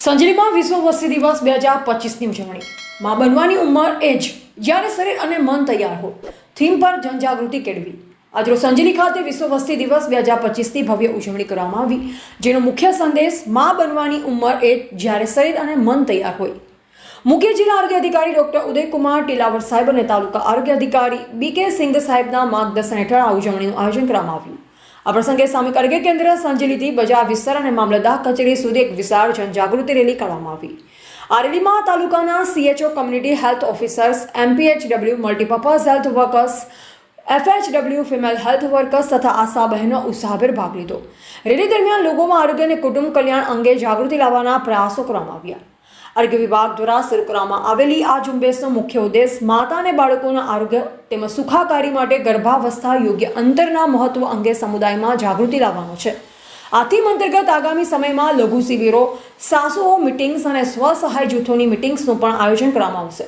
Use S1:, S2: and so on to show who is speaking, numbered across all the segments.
S1: સંજલીમાં વિશ્વ વસ્તી દિવસ બે હજાર પચીસની ઉજવણી. માં બનવાની ઉંમર એ જ, જ્યારે શરીર અને મન તૈયાર હોય. થીમ પર જનજાગૃતિ કેળવી. આજરો સંજલી ખાતે વિશ્વ વસ્તી દિવસ બે હજાર પચીસની ભવ્ય ઉજવણી કરવામાં આવી. જેનો મુખ્ય સંદેશ, માં બનવાની ઉંમર એ જ્યારે શરીર અને મન તૈયાર હોય. મુખ્ય જિલ્લા આરોગ્ય અધિકારી ડોક્ટર ઉદયકુમાર ટીલાવર સાહેબ અને તાલુકા આરોગ્ય અધિકારી બી કે સિંઘ સાહેબના માર્ગદર્શન હેઠળ આ ઉજવણીનું આયોજન કરવામાં આવ્યું. આ પ્રસંગે સામે આરોગ્ય કેન્દ્ર સંજેલીથી બજાર વિસ્તાર અને મામલતદાર કચેરી સુધી એક વિશાળ જનજાગૃતિ રેલી કાઢવામાં આવી. આ રેલીમાં તાલુકાના CHO community health officers MPHW multipurpose health workers FHW female health workers તથા આશા બહેનો ઉત્સાહભેર ભાગ લીધો. રેલી દરમિયાન લોકોમાં આરોગ્ય અને કુટુંબ કલ્યાણ અંગે જાગૃતિ લાવવાના પ્રયાસો કરવામાં આવ્યા. આરોગ્ય વિભાગ દ્વારા શરૂ કરવામાં આવેલી આ ઝુંબેશનો મુખ્ય ઉદ્દેશ માતા અને બાળકોના આરોગ્ય તેમજ સુખાકારી માટે ગર્ભાવસ્થા યોગ્ય અંતરના મહત્વ અંગે સમુદાયમાં જાગૃતિ લાવવાનો છે. આથી અંતર્ગત આગામી સમયમાં લઘુ શિબિરો, સાસુઓ મિટિંગ્સ અને સ્વસહાય જૂથોની મિટિંગ્સનું પણ આયોજન કરવામાં આવશે.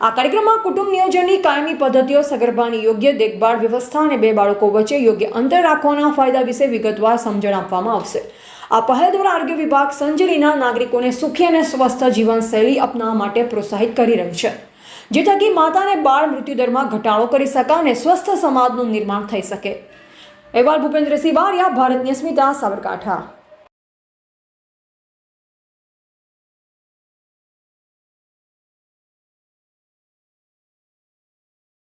S1: આ કાર્યક્રમમાં કુટુંબ નિયોજનની કાયમી પદ્ધતિઓ, સગર્ભાની યોગ્ય દેખભાળ વ્યવસ્થા અને બે બાળકો વચ્ચે યોગ્ય અંતર રાખવાના ફાયદા વિશે વિગતવાર સમજણ આપવામાં આવશે. આ પહેલ દ્વારા આરોગ્ય વિભાગ સંજલીના નાગરિકોને સુખી અને સ્વસ્થ જીવનશૈલી અપનાવવા માટે પ્રોત્સાહિત કરી રહ્યું છે. જે થકી માતા બાળ મૃત્યુદરમાં ઘટાડો કરી શકાય અને સ્વસ્થ સમાજનું નિર્માણ થઈ શકે. અહેવાલ ભૂપેન્દ્રસિંહ બારિયા ભારતની સ્મિતા સાબરકાંઠા